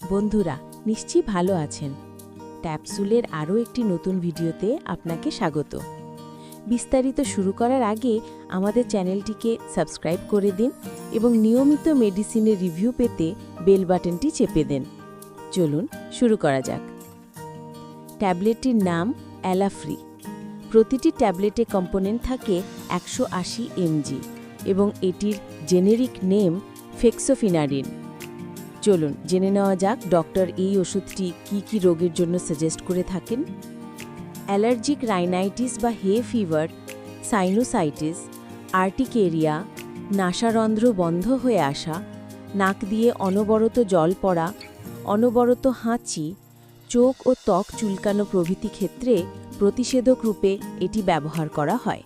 বন্ধুরা, নিশ্চয়ই ভালো আছেন। ট্যাপসুলের আরও একটি নতুন ভিডিওতে আপনাকে স্বাগত। বিস্তারিত শুরু করার আগে আমাদের চ্যানেলটিকে সাবস্ক্রাইব করে দিন এবং নিয়মিত মেডিসিনের রিভিউ পেতে বেল বাটনটি চেপে দেন। চলুন শুরু করা যাক। ট্যাবলেটটির নাম অ্যালাফ্রি। প্রতিটি ট্যাবলেটে কম্পোনেন্ট থাকে একশো আশি এমজি এবং এটির জেনেরিক নেম ফেক্সোফিনারিন। চলুন জেনে নেওয়া যাক ডক্টর এই ওষুধটি কি কি রোগের জন্য সাজেস্ট করে থাকেন? অ্যালার্জিক রাইনাইটিস বা হে ফিভার সাইনোসাইটিস আর্টিকেরিয়া নাসারন্ধ্র বন্ধ হয়ে আসা, নাক দিয়ে অনবরত জল পড়া, অনবরত হাঁচি, চোখ ও ত্বক চুলকানো প্রভৃতি ক্ষেত্রে প্রতিষেধক রূপে এটি ব্যবহার করা হয়।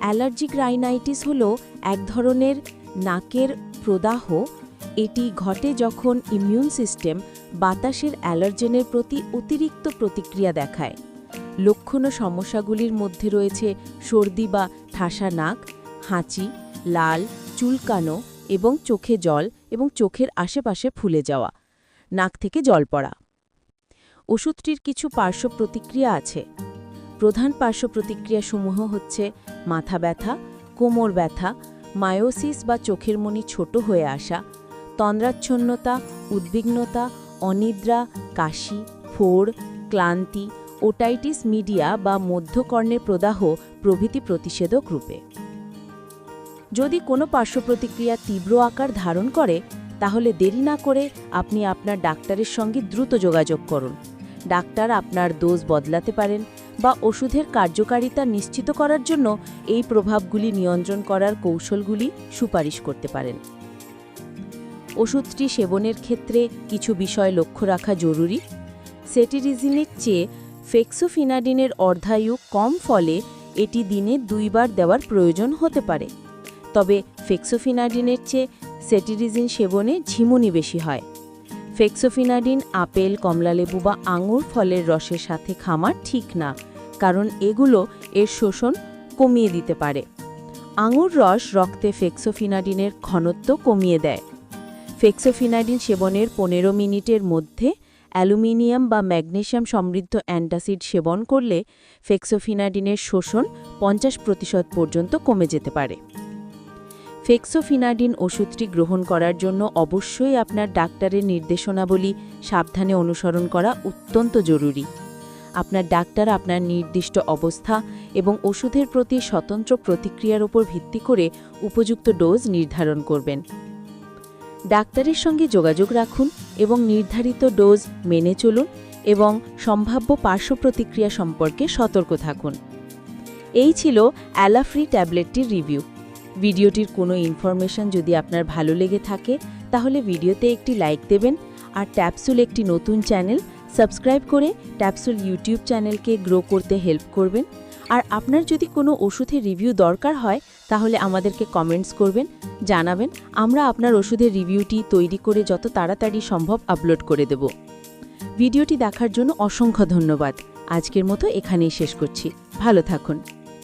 অ্যালার্জিক রাইনাইটিস হল এক ধরনের নাকের প্রদাহ এটি ঘটে যখন ইমিউন সিস্টেম বাতাসের অ্যালার্জেনের প্রতি অতিরিক্ত প্রতিক্রিয়া দেখায়। লক্ষণ সমস্যাগুলির মধ্যে রয়েছে সর্দি বা ঠাসা নাক, হাঁচি, লাল, চুলকানো এবং চোখে জল এবং চোখের আশেপাশে ফুলে যাওয়া, নাক থেকে জল পড়া। ওষুধটির কিছু পার্শ্ব প্রতিক্রিয়া আছে। প্রধান পার্শ্ব প্রতিক্রিয়াসমূহ হচ্ছে মাথা ব্যথা, কোমর ব্যথা, মায়োসিস বা চোখের মনি ছোট হয়ে আসা তন্দ্রাচ্ছন্নতা, উদ্বিগ্নতা, অনিদ্রা, কাশি ফোড় ক্লান্তি, ওটাইটিস মিডিয়া বা মধ্যকর্ণের প্রদাহ প্রভৃতি প্রতিষেধক রূপে। যদি কোনো পার্শ্ব প্রতিক্রিয়া তীব্র আকার ধারণ করে, তাহলে দেরি না করে আপনি আপনার ডাক্তারের সঙ্গে দ্রুত যোগাযোগ করুন। ডাক্তার আপনার ডোজ বদলাতে পারেন বা ওষুধের কার্যকারিতা নিশ্চিত করার জন্য এই প্রভাবগুলি নিয়ন্ত্রণ করার কৌশলগুলি সুপারিশ করতে পারেন। ওষুধটি সেবনের ক্ষেত্রে কিছু বিষয় লক্ষ্য রাখা জরুরি। সেটিরিজিনের চেয়ে ফেক্সোফিনাডিনের অর্ধায়ু কম ফলে এটি দিনে দুইবার দেওয়ার প্রয়োজন হতে পারে। তবে ফেক্সোফিনাডিনের চেয়ে সেটিরিজিন সেবনে ঝিমুনি বেশি হয়। ফেক্সোফিনাডিন আপেল, কমলালেবু বা আঙুর ফলের রসের সাথে খামার ঠিক না, কারণ এগুলো এর শোষণ কমিয়ে দিতে পারে। আঙুর রস রক্তে ফেক্সোফিনাডিনের ঘনত্ব কমিয়ে দেয়। ফেক্সোফিনাডিন সেবনের পনেরো মিনিটের মধ্যে অ্যালুমিনিয়াম বা ম্যাগনেশিয়াম সমৃদ্ধ অ্যান্টাসিড সেবন করলে ফেক্সোফিনাডিনের শোষণ পঞ্চাশ প্রতিশত পর্যন্ত কমে যেতে পারে। ফেক্সোফিনাডিন ওষুধটি গ্রহণ করার জন্য অবশ্যই আপনার ডাক্তারের নির্দেশনাবলী সাবধানে অনুসরণ করা অত্যন্ত জরুরি। আপনার ডাক্তার আপনার নির্দিষ্ট অবস্থা এবং ওষুধের প্রতি স্বতন্ত্র প্রতিক্রিয়ার উপর ভিত্তি করে উপযুক্ত ডোজ নির্ধারণ করবেন। ডাক্তারের সঙ্গে যোগাযোগ রাখুন এবং নির্ধারিত ডোজ মেনে চলুন এবং সম্ভাব্য পার্শ্ব প্রতিক্রিয়া সম্পর্কে সতর্ক থাকুন। এই ছিল অ্যালাফ্রি ট্যাবলেটটির রিভিউ। ভিডিওটির কোনো ইনফরমেশন যদি আপনার ভালো লেগে থাকে, তাহলে ভিডিওতে একটি লাইক দেবেন আর ট্যাপসুল একটি নতুন চ্যানেল সাবস্ক্রাইব করে ট্যাপসুল ইউটিউব চ্যানেলকে গ্রো করতে হেল্প করবেন। আর আপনার যদি কোনো ওষুধের রিভিউ দরকার হয়, তাহলে আমাদেরকে কমেন্টস করবেন, জানাবেন। আমরা আপনার ওষুধের রিভিউটি তৈরি করে যত তাড়াতাড়ি সম্ভব আপলোড করে দেব। ভিডিওটি দেখার জন্য অসংখ্য ধন্যবাদ। আজকের মতো এখানেই শেষ করছি। ভালো থাকুন।